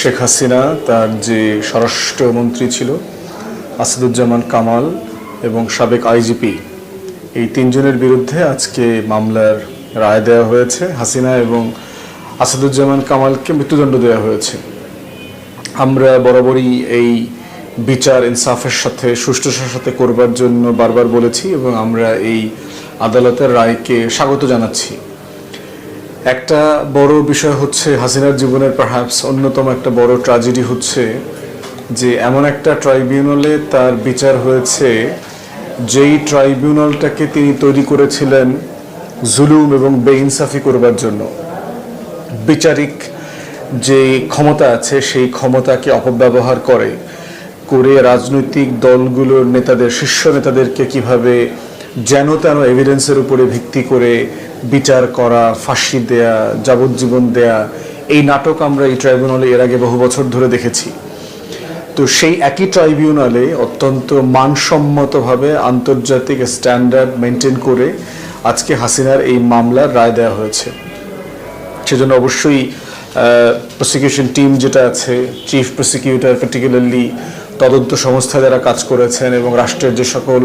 শেখ হাসিনা, তার যে স্বরাষ্ট্রমন্ত্রী ছিল, আসাদুজ্জামান কামাল এবং সাবেক আইজিপি, এই তিনজনের বিরুদ্ধে আজকে মামলার রায় দেওয়া হয়েছে। হাসিনা এবং আসাদুজ্জামান কামালকে মৃত্যুদণ্ড দেওয়া হয়েছে। আমরা বরাবরই এই বিচার ইনসাফের সাথে সুষ্ঠুতার সাথে করবার জন্য বারবার বলেছি এবং আমরা এই আদালতের রায়কে স্বাগত জানাচ্ছি। একটা বড় বিষয় হচ্ছে হাসিনার জীবনের পারহ্যাপস অন্যতম একটা বড় ট্র্যাজেডি হচ্ছে যে এমন একটা ট্রাইব্যুনালে তার বিচার হয়েছে, যেই ট্রাইব্যুনালটাকে তিনি তৈরি করেছিলেন জুলুম এবং বেইনসাফি করবার জন্য। বিচারিক যে ক্ষমতা আছে, সেই ক্ষমতাকে অপব্যবহার করে করে রাজনৈতিক দলগুলোর নেতাদের, শীর্ষ নেতাদেরকে কীভাবে যেন তেন এভিডেন্সের উপরে ভিত্তি করে বিচার করা, ফাঁসি দেয়া, যাবজ্জীবন দেয়া, এই নাটক আমরা এই ট্রাইব্যুনালে এর আগে বহু বছর ধরে দেখেছি। তো সেই একই ট্রাইব্যুনালে অত্যন্ত মানসম্মতভাবে আন্তর্জাতিক স্ট্যান্ডার্ড মেনটেন করে আজকে হাসিনার এই মামলার রায় দেওয়া হয়েছে। সেজন্য অবশ্যই প্রসিকিউশন টিম যেটা আছে চিফ প্রসিকিউটর পার্টিকুলারলি তদন্ত সংস্থা যারা কাজ করেছেন এবং রাষ্ট্রের যে সকল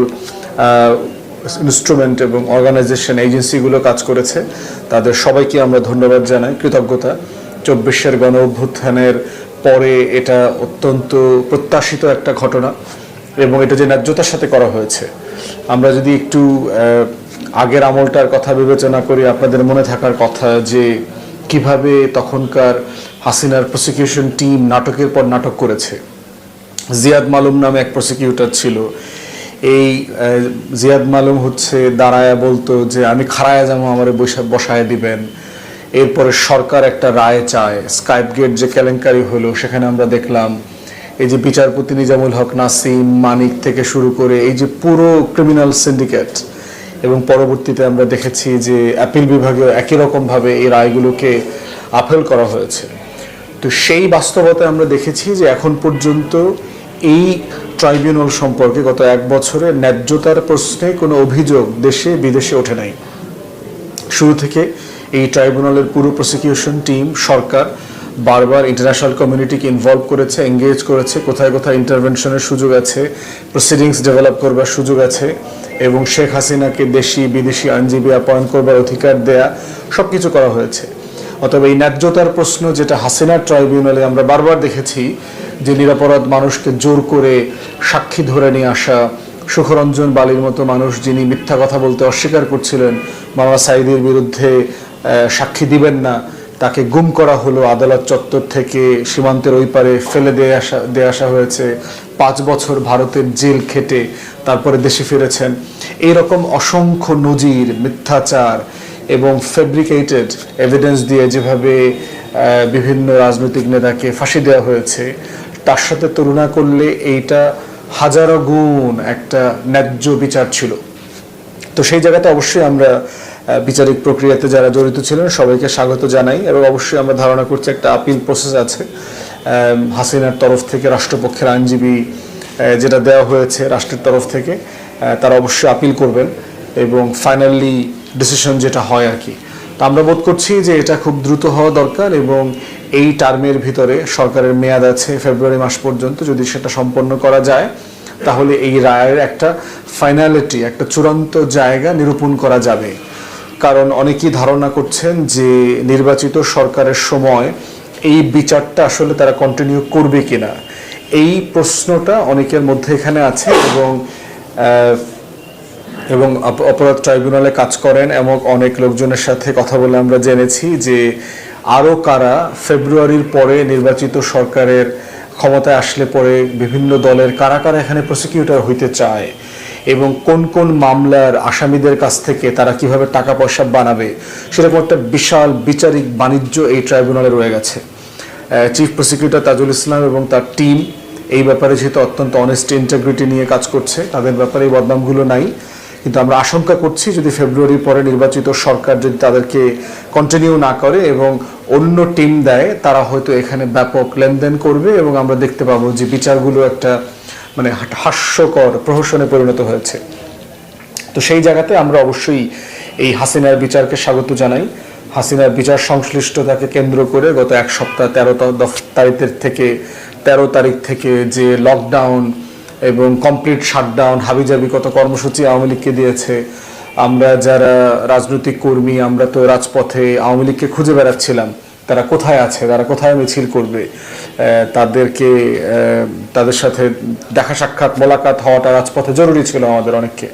ইনস্ট্রুমেন্ট এবং অর্গানাইজেশন এজেন্সিগুলো কাজ করেছে। তাদের সবাইকে আমরা ধন্যবাদ জানাই। কৃতজ্ঞতা। চব্বিশের গণ অভ্যুত্থানের পরে এটা অত্যন্ত প্রত্যাশিত একটা ঘটনা এবং এটা যে ন্যায্যতার সাথে করা হয়েছে। আমরা যদি একটু আগের আমলটার কথা বিবেচনা করি, আপনাদের মনে থাকার কথা যে কীভাবে তখনকার হাসিনার প্রসিকিউশন টিম নাটকের পর নাটক করেছে। জিয়াদ মালুম নামে এক প্রসিকিউটর ছিল। এই জিয়াদ মালুম হচ্ছে দাঁড়ায়া বলতো যে, আমি খাড়ায়া যাব, আমার বসায় দিবেন। এরপরে সরকার একটা রায় চায় স্কাইপ গেট যে কেলেঙ্কারি হলো, সেখানে আমরা দেখলাম, এই যে বিচারপতি নিজামুল হক, নাসিম, মানিক থেকে শুরু করে এই যে পুরো ক্রিমিনাল সিন্ডিকেট এবং পরবর্তীতে আমরা দেখেছি যে অ্যাপিল বিভাগেও একই রকমভাবে এই রায়গুলোকে আপেল করা হয়েছে। তো সেই বাস্তবতায় আমরা দেখেছি যে, এখন পর্যন্ত এই ট্রাইব্যুনাল সম্পর্কে গত এক বছরে ন্যায্যতার প্রশ্নে কোনো অভিযোগ দেশে, বিদেশে ওঠে নাই। শুরু থেকে এই ট্রাইব্যুনালের পুরো প্রসিকিউশন টিম সরকার, বারবার ইন্টারন্যাশনাল কমিউনিটিকে ইনভলভ করেছে এঙ্গেজ করেছে, কোথায় কোথায় ইন্টারভেনশনের সুযোগ আছে প্রসিডিংস ডেভেলপ করবার সুযোগ আছে, এবং শেখ হাসিনাকে দেশি, বিদেশি আইনজীবী অ্যাপয়েন্ট করবার অধিকার দেয়া সব কিছু করা হয়েছে। অতএব এই ন্যায্যতার প্রশ্ন যেটা হাসিনার ট্রাইব্যুনালে আমরা বারবার দেখেছি যে নিরাপরাধ মানুষকে জোর করে সাক্ষী ধরে নিয়ে আসা সুখরঞ্জন বালির মতো মানুষ যিনি মিথ্যা কথা বলতে অস্বীকার করছিলেন মামা সাইদির বিরুদ্ধে সাক্ষী দিবেন না, তাকে গুম করা হলো, আদালত চত্বর থেকে সীমান্তের ওই পারে ফেলে দিয়ে আসা দিয়ে আসা হয়েছে। পাঁচ বছর ভারতের জেল খেটে তারপরে দেশে ফিরেছেন। এইরকম অসংখ্য নজির, মিথ্যাচার এবং ফেব্রিকেটেড এভিডেন্স দিয়ে যেভাবে বিভিন্ন রাজনৈতিক নেতাকে ফাঁসি দেওয়া হয়েছে তার সাথে তুলনা করলে এইটা হাজারো গুণ একটা ন্যায্য বিচার ছিল। তো সেই জায়গাতে অবশ্যই আমরা বিচারিক প্রক্রিয়াতে যারা জড়িত ছিলেন সবাইকে স্বাগত জানাই এবং অবশ্যই আমরা ধারণা করছি একটা আপিল প্রসেস আছে। হাসিনার তরফ থেকে রাষ্ট্রপক্ষের আইনজীবী যেটা দেওয়া হয়েছে রাষ্ট্রের তরফ থেকে তারা অবশ্যই আপিল করবেন এবং ফাইনালি ডিসিশন যেটা হয় আর কি। তো আমরা বোধ করছি যে এটা খুব দ্রুত হওয়া দরকার এবং এই টার্মের ভিতরে সরকারের মেয়াদ আছে ফেব্রুয়ারি মাস পর্যন্ত। যদি সেটা সম্পন্ন করা যায়, তাহলে এই রায়ের একটা ফাইনালিটি একটা চূড়ান্ত জায়গা নিরূপণ করা যাবে। কারণ অনেকেই ধারণা করছেন যে নির্বাচিত সরকারের সময় এই বিচারটা আসলে তারা কন্টিনিউ করবে কিনা। এই প্রশ্নটা অনেকের মধ্যে এখানে আছে এবং এবং অপরাধ ট্রাইব্যুনালে কাজ করেন এবং অনেক লোকজনের সাথে কথা বলে আমরা জেনেছি যে আরও কারা ফেব্রুয়ারির পরে নির্বাচিত সরকারের ক্ষমতায় আসলে পরে বিভিন্ন দলের কারা কারা এখানে প্রসিকিউটর হইতে চায় এবং কোন কোন মামলার আসামিদের কাছ থেকে তারা কীভাবে টাকা পয়সা বানাবে, সেরকম একটা বিশাল বিচারিক বাণিজ্য এই ট্রাইব্যুনালে রয়ে গেছে। চিফ প্রসিকিউটর তাজুল ইসলাম এবং তার টিম এই ব্যাপারে যেহেতু অত্যন্ত অনেস্ট ইন্টাগ্রিটি নিয়ে কাজ করছে, তাদের ব্যাপারে এই বদনামগুলো নাই। কিন্তু আমরা আশঙ্কা করছি যদি ফেব্রুয়ারির পরে নির্বাচিত সরকার যদি তাদেরকে কন্টিনিউ না করে এবং অন্য টিম দেয়, তারা হয়তো এখানে ব্যাপক লেনদেন করবে এবং আমরা দেখতে পাবো যে বিচারগুলো একটা মানে হাস্যকর প্রহসনে পরিণত হয়েছে। তো সেই জায়গাতে আমরা অবশ্যই এই হাসিনার বিচারকে স্বাগত জানাই। হাসিনার বিচার সংশ্লিষ্টতাকে কেন্দ্র করে গত এক সপ্তাহ তেরো তারিখের থেকে, তেরো তারিখ থেকে যে লকডাউন এবং কমপ্লিট শাটডাউন হাবিজাবি কত কর্মসূচি আওয়ামী লীগকে দিয়েছে। আমরা যারা রাজনৈতিক কর্মী, আমরা তো রাজপথে আওয়ামী লীগকে খুঁজে বেড়াচ্ছিলাম। তারা কোথায় আছে? তারা কোথায় মিছিল করবে? তাদেরকে তাদের সাথে দেখা সাক্ষাৎ, মোলাকাত হওয়াটা রাজপথে জরুরি ছিল আমাদের অনেককে।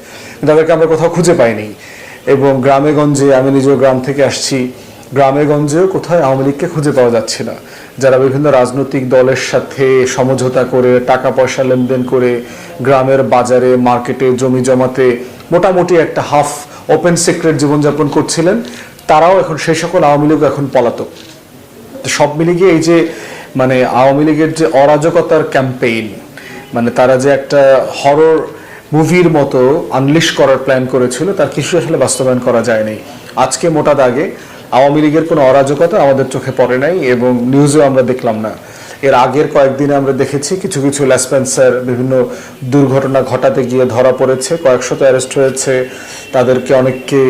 তাদেরকে আমরা কোথাও খুঁজে পাইনি। এবং গ্রামে গঞ্জে, আমি নিজেও গ্রাম থেকে আসছি, গ্রামে গঞ্জেও কোথায় আওয়ামী লীগকে খুঁজে পাওয়া যাচ্ছে না। যারা বিভিন্ন রাজনৈতিক দলের সাথে সমঝোতা করে টাকা পয়সা লেনদেন করে, গ্রামের বাজারে, মার্কেটে জমি জমাতে মোটামুটি একটা হাফ ওপেন সিক্রেট জীবনযাপন করছিলেন, তারাও এখন সেই সকল আওয়ামী লীগ এখন পলাতক। সব মিলিয়ে এই যে মানে আওয়ামী লীগের যে অরাজকতার ক্যাম্পেইন মানে তারা যে একটা হরর মুভির মতো আনলিশ করার প্ল্যান করেছিল, তার কিছু আসলে বাস্তবায়ন করা যায়নি। আজকে মোটা দাগে আওয়ামী লীগের কোনো অরাজকতা আমাদের চোখে পড়ে নাই এবং নিউজেও আমরা দেখলাম না। এর আগের কয়েকদিনে আমরা দেখেছি কিছু কিছু ল্যাসপেন্সার বিভিন্ন দুর্ঘটনা ঘটাতে গিয়ে ধরা পড়েছে, কয়েকশত অ্যারেস্ট হয়েছে, তাদেরকে অনেককে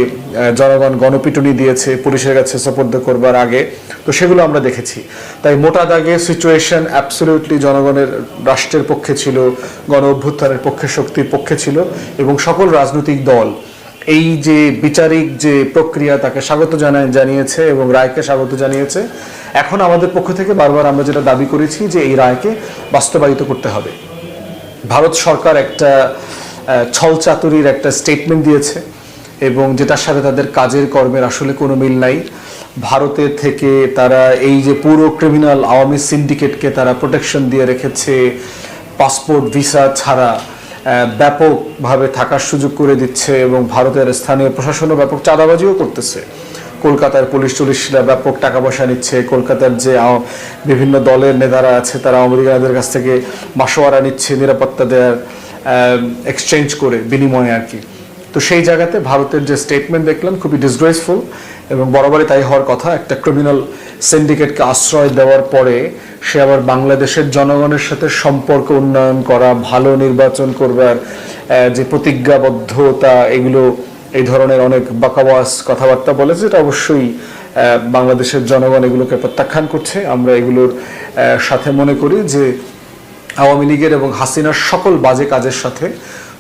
জনগণ গণপিটুনি দিয়েছে, পুলিশের কাছে সোপর্দ করবার আগে। তো সেগুলো আমরা দেখেছি। তাই মোটা দাগে সিচুয়েশন অ্যাবসলিউটলি জনগণের, রাষ্ট্রের পক্ষে ছিল, গণ অভ্যুত্থানের পক্ষে, শক্তির পক্ষে ছিল এবং সকল রাজনৈতিক দল এই যে বিচারিক যে প্রক্রিয়া তাকে স্বাগত জানায় জানিয়েছে এবং রায়কে স্বাগত জানিয়েছে, এখন আমাদের পক্ষ থেকে বারবার আমরা যেটা দাবি করেছি যে এই রায়কে বাস্তবায়িত করতে হবে। ভারত সরকার একটা ছলচাতুরির একটা স্টেটমেন্ট দিয়েছে এবং যেটার সাথে তাদের কাজের কর্মের আসলে কোনো মিল নাই। ভারতের থেকে তারা এই যে পুরো ক্রিমিনাল আওয়ামী সিন্ডিকেটকে তারা প্রোটেকশন দিয়ে রেখেছে পাসপোর্ট ভিসা ছাড়া ব্যাপকভাবে থাকার সুযোগ করে দিচ্ছে এবং ভারতের স্থানীয় প্রশাসনও ব্যাপক চাঁদাবাজিও করতেছে। কলকাতার পুলিশ টুলিশরা ব্যাপক টাকা পয়সা নিচ্ছে। কলকাতার যে বিভিন্ন দলের নেতারা আছে, তারা লীগের কাছ থেকে মাসোয়ারা নিচ্ছে নিরাপত্তা দেওয়ার এক্সচেঞ্জ করে বিনিময়ে আর কি। তো সেই জায়গাতে ভারতের যে স্টেটমেন্ট দেখলাম, খুবই ডিসগ্রেসফুল এবং বরাবরই তাই হওয়ার কথা, একটা ক্রিমিনাল সিন্ডিকেটকে আশ্রয় দেওয়ার পরে সে আবার বাংলাদেশের জনগণের সাথে সম্পর্ক উন্নয়ন করা, ভালো নির্বাচন করবার যে প্রতিজ্ঞাবদ্ধতা, এগুলো এই ধরনের অনেক বাকাবাস কথাবার্তা বলেছে যেটা অবশ্যই বাংলাদেশের জনগণ এগুলোকে প্রত্যাখ্যান করছে। আমরা এগুলোর সাথে মনে করি যে আওয়ামী লীগের এবং হাসিনার সকল বাজে কাজের সাথে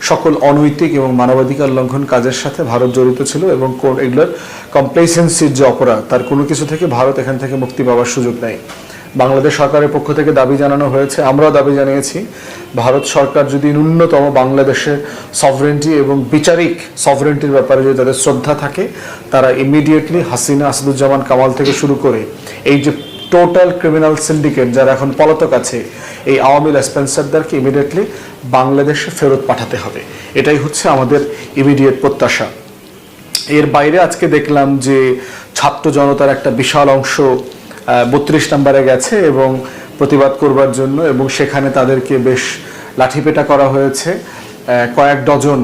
সকল অনৈতিক এবং মানবাধিকার লঙ্ঘন কাজের সাথে ভারত জড়িত ছিল এবং এগুলোর কমপ্লেসেন্সির যে অপরাধ, তার কোনো কিছু থেকে ভারত এখান থেকে মুক্তি পাওয়ার সুযোগ নেই। বাংলাদেশ সরকারের পক্ষ থেকে দাবি জানানো হয়েছে, আমরাও দাবি জানিয়েছি, ভারত সরকার যদি ন্যূনতম বাংলাদেশের সভরেন্টি এবং বিচারিক সভরেন্টির ব্যাপারে যদি তাদের শ্রদ্ধা থাকে, তারা ইমিডিয়েটলি হাসিনা, আসাদুজ্জামান, কামাল থেকে শুরু করে এই যে টোটাল ক্রিমিনাল সিন্ডিকেট যারা এখন পলাতক আছে, এই আওয়ামী লেসপেন্সারদেরকে ইমিডিয়েটলি বাংলাদেশে ফেরত পাঠাতে হবে। এটাই হচ্ছে আমাদের ইমিডিয়েট প্রত্যাশা। এর বাইরে আজকে দেখলাম যে ছাত্র জনতার একটা বিশাল অংশ বত্রিশ নম্বরে গেছে এবং প্রতিবাদ করবার জন্য এবং সেখানে তাদেরকে বেশ লাঠিপেটা করা হয়েছে। কয়েক ডজন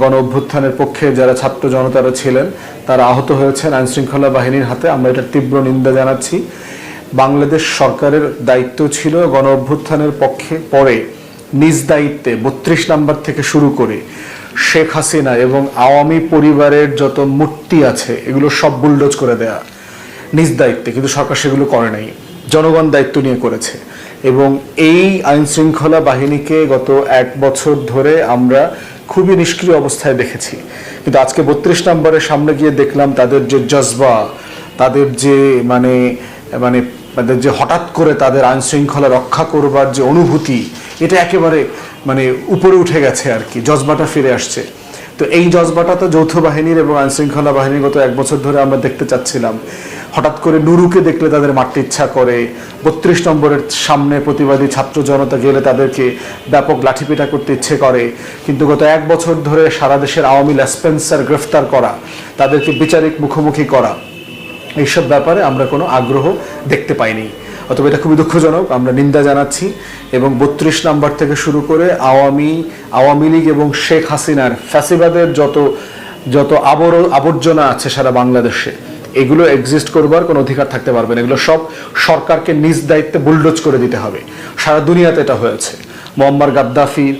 গণ অভ্যুত্থানের পক্ষে যারা ছাত্র জনতারা ছিলেন, তারা আহত হয়েছেন আইনশৃঙ্খলা বাহিনীর হাতে। আমরা এটা তীব্র নিন্দা জানাচ্ছি। বাংলাদেশ সরকারের দায়িত্ব ছিল গণ অভ্যুত্থানের পক্ষে পরে নিজ দায়িত্বে বত্রিশ নাম্বার থেকে শুরু করে শেখ হাসিনা এবং আওয়ামী পরিবারের যত মূর্তি আছে, এগুলো সব বুলডোজ করে দেয়া নিজ দায়িত্বে। কিন্তু সরকার সেগুলো করে নাই। জনগণ দায়িত্ব নিয়ে করেছে। এবং এই আইন শৃঙ্খলা বাহিনীকে গত এক বছর ধরে আমরা খুবই নিষ্ক্রিয় অবস্থায় দেখেছি। কিন্তু আজকে বত্রিশ নম্বরের সামনে গিয়ে দেখলাম তাদের যে জজবা, তাদের যে মানে মানে তাদের যে হঠাৎ করে তাদের আইন শৃঙ্খলা রক্ষা করবার যে অনুভূতি, এটা একেবারে মানে উপরে উঠে গেছে আর কি, জজবাটা ফিরে আসছে। তো এই জজবাটা তো যৌথ বাহিনীর এবং আইন শৃঙ্খলা বাহিনীর গত এক বছর ধরে আমরা দেখতে চাচ্ছিলাম। হঠাৎ করে নুরুকে দেখলে তাদের মারতে ইচ্ছা করে, বত্রিশ নম্বরের সামনে প্রতিবাদী ছাত্র জনতা গেলে তাদেরকে ব্যাপক লাঠিপিটা করতে ইচ্ছে করে। কিন্তু গত এক বছর ধরে সারা দেশের আওয়ামী ল্যাসপেন্সার গ্রেফতার করা, তাদেরকে বিচারিক মুখোমুখি করা এইসব ব্যাপারে আমরা কোনো আগ্রহ দেখতে পাইনি। অথবা এটা খুবই দুঃখজনক, আমরা নিন্দা জানাচ্ছি এবং বত্রিশ নাম্বার থেকে শুরু করে আওয়ামী আওয়ামী লীগ এবং শেখ হাসিনার ফ্যাসিবাদের যত যত আবর, আবর্জনা আছে সারা বাংলাদেশে, এগুলো এক্সিস্ট করবার কোনো অধিকার থাকতে পারবে না। এগুলো সব সরকারকে নিজ দায়িত্বে বুলডোজ করে দিতে হবে। সারা দুনিয়াতে এটা হয়েছে। মোহাম্মদ গাদ্দাফির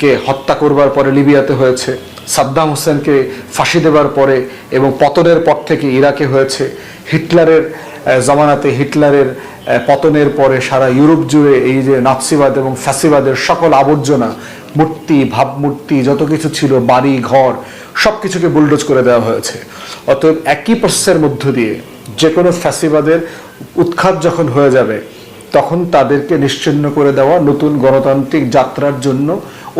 কে হত্যা করবার পরে লিবিয়াতে হয়েছে। সাদ্দাম হোসেনকে ফাঁসি দেবার পরে এবং পতনের পর থেকে ইরাকে হয়েছে হিটলারের জামানাতে হিটলারের পতনের পরে সারা ইউরোপ জুড়ে এই যে নাৎসিবাদ এবং ফ্যাসিবাদের সকল আবর্জনা, মূর্তি, ভাবমূর্তি, যত কিছু ছিল, বাড়ি, ঘর সব কিছুকে বুলডোজ করে দেওয়া হয়েছে। অতএব একই প্রসেসের মধ্য দিয়ে যে কোনো ফ্যাসিবাদের উৎখাত যখন হয়ে যাবে, তখন তাদেরকে নিশ্চিহ্ন করে দেওয়া নতুন গণতান্ত্রিক যাত্রার জন্য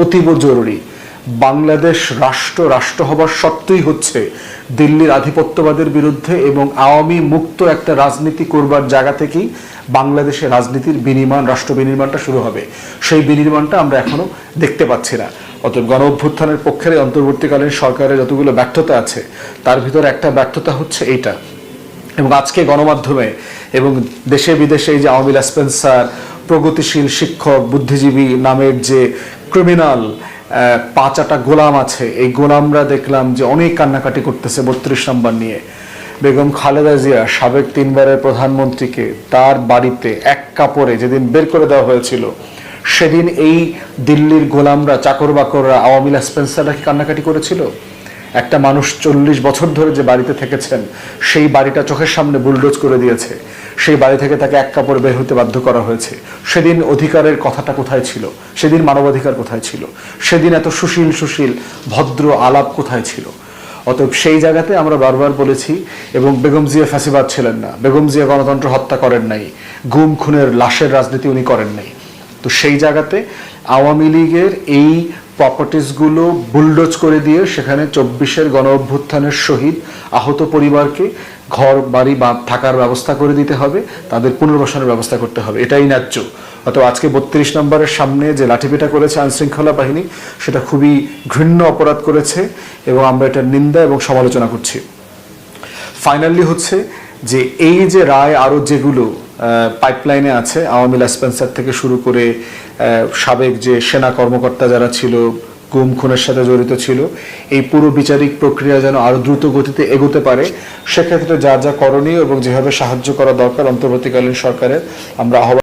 অতীব জরুরি। বাংলাদেশ রাষ্ট্র রাষ্ট্র হবার সত্ত্বেই হচ্ছে দিল্লির আধিপত্যবাদের বিরুদ্ধে এবং আওয়ামী মুক্ত একটা রাজনীতি করবার জায়গা থেকেই বাংলাদেশের রাজনীতির বিনির্মাণ, রাষ্ট্র বিনির্মাণটা শুরু হবে। সেই বিনির্মাণটা আমরা এখনও দেখতে পাচ্ছি না। অতএব গণ অভ্যুত্থানের পক্ষের অন্তর্বর্তীকালীন সরকারের যতগুলো ব্যর্থতা আছে, তার ভিতরে একটা ব্যর্থতা হচ্ছে এইটা। এবং আজকে গণমাধ্যমে এবং দেশে বিদেশে এই যে আওয়ামী লীগ, স্পেন্সার, প্রগতিশীল শিক্ষক, বুদ্ধিজীবী নামের যে ক্রিমিনাল পাঁচাটা গোলাম আছে। এই গোলামরা দেখলাম যে অনেক কান্নাকাটি করতেছে বত্রিশ নম্বর নিয়ে। বেগম খালেদা জিয়া, সাবেক তিনবারের প্রধানমন্ত্রীকে তার বাড়িতে এক কাপড়ে যেদিন বের করে দেওয়া হয়েছিল, সেদিন এই দিল্লির গোলামরা চাকর বাকররা আওয়ামী স্পেন্সাররা কান্নাকাটি করেছিল? একটা মানুষ চল্লিশ বছর ধরে যে বাড়িতে থেকেছেন, সেই বাড়িটা চোখের সামনে বুলডোজ করে দিয়েছে। সেই বাড়ি থেকে তাকে এক কাপড় বের হতে বাধ্য করা হয়েছে। সেদিন অধিকারের কথাটা কোথায় ছিল? সেদিন মানবাধিকার কোথায় ছিল? সেদিন এত সুশীল সুশীল, ভদ্র আলাপ কোথায় ছিল? অতএব সেই জায়গাতে আমরা বারবার বলেছি, এবং বেগম জিয়া ফ্যাসিবাদ ছিলেন না। বেগম জিয়া গণতন্ত্র হত্যা করেন নাই। গুম, খুনের, লাশের রাজনীতি উনি করেন নাই। তো সেই জায়গাতে আওয়ামী লীগের এই প্রপার্টিসগুলো বুলডোজ করে দিয়ে সেখানে চব্বিশের গণ অভ্যুত্থানের শহীদ আহত পরিবারকে ঘর, বাড়ি বা থাকার ব্যবস্থা করে দিতে হবে, তাদের পুনর্বাসনের ব্যবস্থা করতে হবে, এটাই ন্যায্য। অথবা আজকে বত্রিশ নম্বরের সামনে যে লাঠিপেটা করেছে আইনশৃঙ্খলা বাহিনী, সেটা খুবই ঘৃণ্য অপরাধ করেছে এবং আমরা এটার নিন্দা এবং সমালোচনা করছি। ফাইনালি হচ্ছে যে এই যে রায় আরও যেগুলো পাইপলাইনে আছে। আওয়ামী স্পেন্সার থেকে শুরু করে সাবেক যে সেনা কর্মকর্তা যারা ছিল, গুম খুনের সাথে জড়িত ছিল, এই পুরো বিচারিক প্রক্রিয়া যেন আরও দ্রুত গতিতে এগোতে পারে, সেক্ষেত্রে যা যা করণীয় এবং যেভাবে সাহায্য করা দরকার অন্তর্বর্তীকালীন সরকারের, আমরা আহ্বান